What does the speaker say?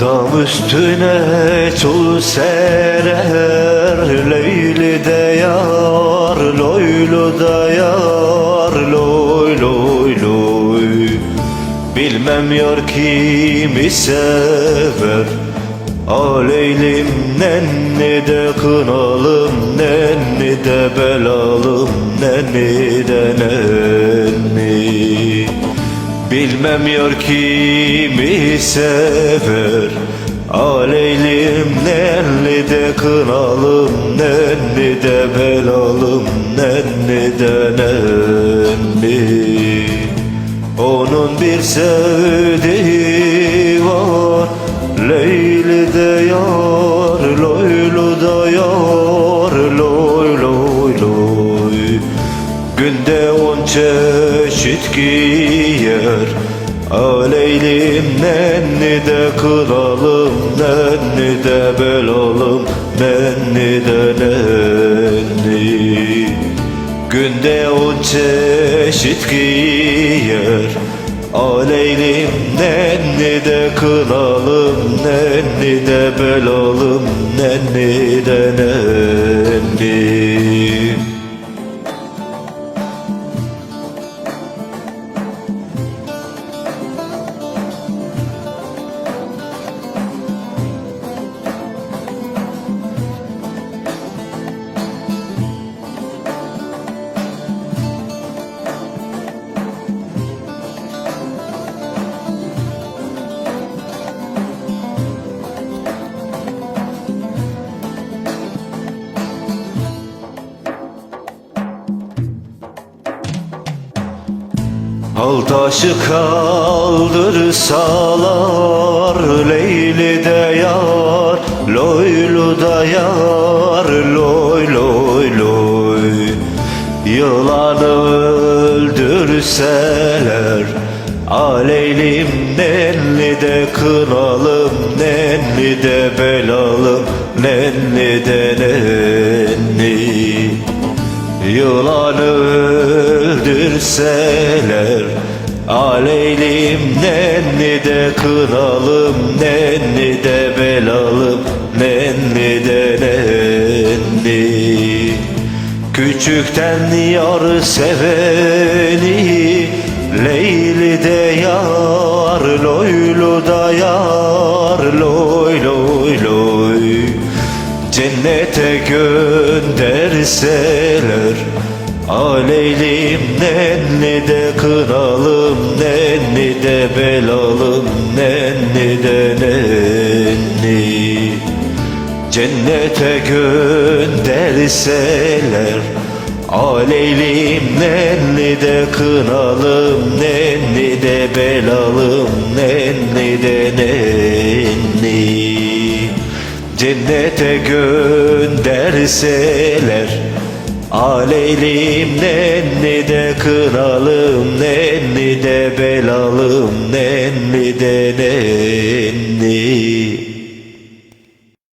Dam üstüne çul serer Leyli de yar Loylu da yar Loy loy loy. Bilmem yar kimi sever Aleylim nenni de kınalım Nenni de belalım Nenni de nenni Bilmem yar kimi sever. Aleylim nenni de kınalım Nenni de belalım Nenni de nenni. Onun bir sevdiği var Leyli de yar Loylu da yar Loy loy loy. Günde on çeşit giyer Aleylim nenni de kralım Nenni de belalım Nenni de nenni. Günde on çeşit giyer Aleylim nenni de kralım Nenni de belalım Nenni de nenni Al taşı kaldırsalar Leyli de yar Loylu da yar Loy loy loy. Yılanı öldürseler Aleylim nenni de kınalım Nenni de belalım Nenni de nenni. Yılanı öldürseler Aleylim nenni de kınalım Nenni de belalım Nenni de nenni Küçükten yar seveni Leyli de yar Loylu da yar Loy loy loy. Cennete gönderseler Aleylim nenni de kınalım Nenni de belalım Nenni de nenni. Cennete gönderseler Aleylim nenni de kınalım Nenni de belalım Nenni de nenni. Cennete gönderseler Aleylim nenni de kralım Nenni de belalım Nenni